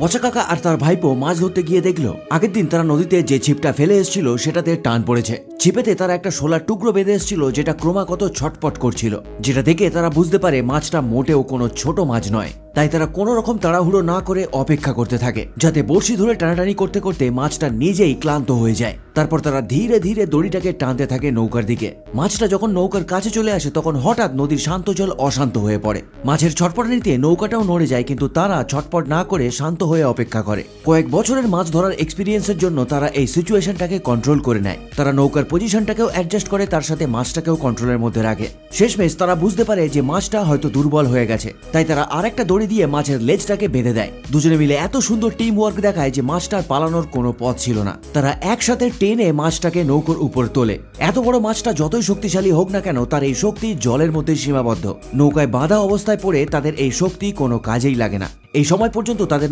পচা কাকা আর তার ভাইপো মাছ ধরতে গিয়ে দেখল, আগের দিন তারা নদীতে যে ছিপটা ফেলে এসেছিল সেটাতে টান পড়েছে। ছিপেতে তারা একটা সোলার টুকরো বেঁধে এসেছিল যেটা ক্রমাগত ছটপট করছিল, যেটা দেখে তারা বুঝতে পারে মাছটা মোটেও কোনো ছোট মাছ নয়। তাই তারা কোনো রকম তাড়াহুড়ো না করে অপেক্ষা করতে থাকে, যাতে বড়শি ধরে টানাটানি করতে করতে মাছটা নিজেই ক্লান্ত হয়ে যায়। তারপর তারা ধীরে ধীরে দড়িটাকে টানতে থাকে নৌকার দিকে। মাছটা যখন নৌকার কাছে চলে আসে, তখন হঠাৎ নদীর শান্ত জল অশান্ত হয়ে পড়ে। মাছের ছটপটানিতে নৌকাটাও নড়ে যায়, কিন্তু তারা ছটপট না করে শান্ত হয়ে অপেক্ষা করে। কয়েক বছরের মাছ ধরার এক্সপিরিয়েন্সের জন্য তারা এই সিচুয়েশনটাকে কন্ট্রোল করে নেয়। তারা নৌকার পজিশনটাকেও অ্যাডজাস্ট করে, তার সাথে মাছটাকেও কন্ট্রোলের মধ্যে রাখে। শেষমেশ তারা বুঝতে পারে যে মাছটা হয়তো দুর্বল হয়ে গেছে। তাই তারা আরেকটা দড়ি দিয়ে মাছের লেজটাকে বেঁধে দেয়। দুজনে মিলে এত সুন্দর টিম ওয়ার্ক দেখায় যে মাছটার পালানোর কোনো পথ ছিল না। তারা একসাথে টেনে মাছটাকে নৌকোর উপর তোলে। এত বড় মাছটা যতই শক্তিশালী হোক না কেন, তার এই শক্তি জলের মধ্যে সীমাবদ্ধ। নৌকায় বাঁধা অবস্থায় পড়ে তাদের এই শক্তি কোনো কাজেই লাগে না। এই সময় পর্যন্ত তাদের